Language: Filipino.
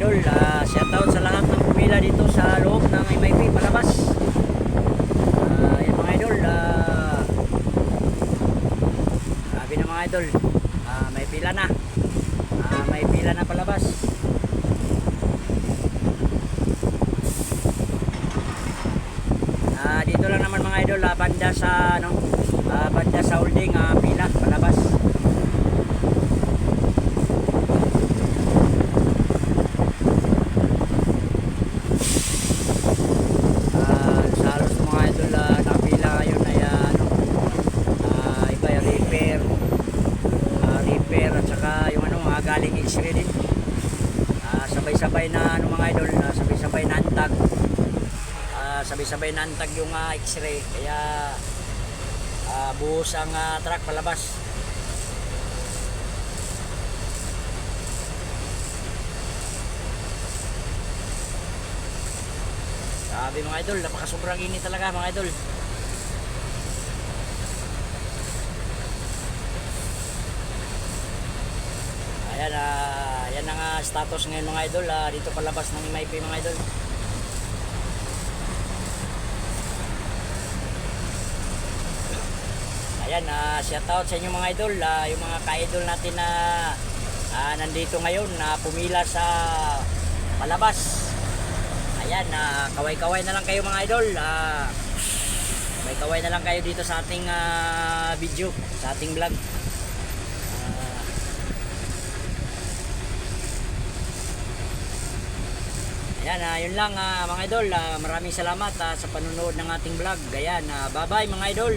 idol. Uh, shout out sa lahat ng pumila dito sa loob ng MIP palabas. Ah, yan mga idol. ah, sabi ng mga idol, ah, may pila na. Ah, may pila na palabas. Ah, dito lang naman mga idol, ah, banda sa ano, ah, banda sa holding, ah, pila palabas. Repair at saka yung ano, mga galing x-ray din. Ah, sabay-sabay na ano mga idol, ah, sabay-sabay na antag. Ah, sabay-sabay na antag yung ah, x-ray kaya ah, buhos ang ah, truck palabas. Sabi mga idol, napakasobrang init talaga mga idol. Ayan, ah, yan ang ah, status ngayon mga idol. ah, dito palabas ng MIP mga idol. Ayan, ah, shout out sa inyo mga idol. ah, yung mga ka-idol natin na ah, nandito ngayon na pumila sa palabas. Ayan, ah, kaway-kaway na lang kayo mga idol. Ah, kaway-kaway na lang kayo dito sa ating ah, video, sa ating vlog. Ayan, ah, yun lang ah, mga idol. Ah, maraming salamat ah, sa panunood ng ating vlog. Ayan, ah, bye-bye mga idol.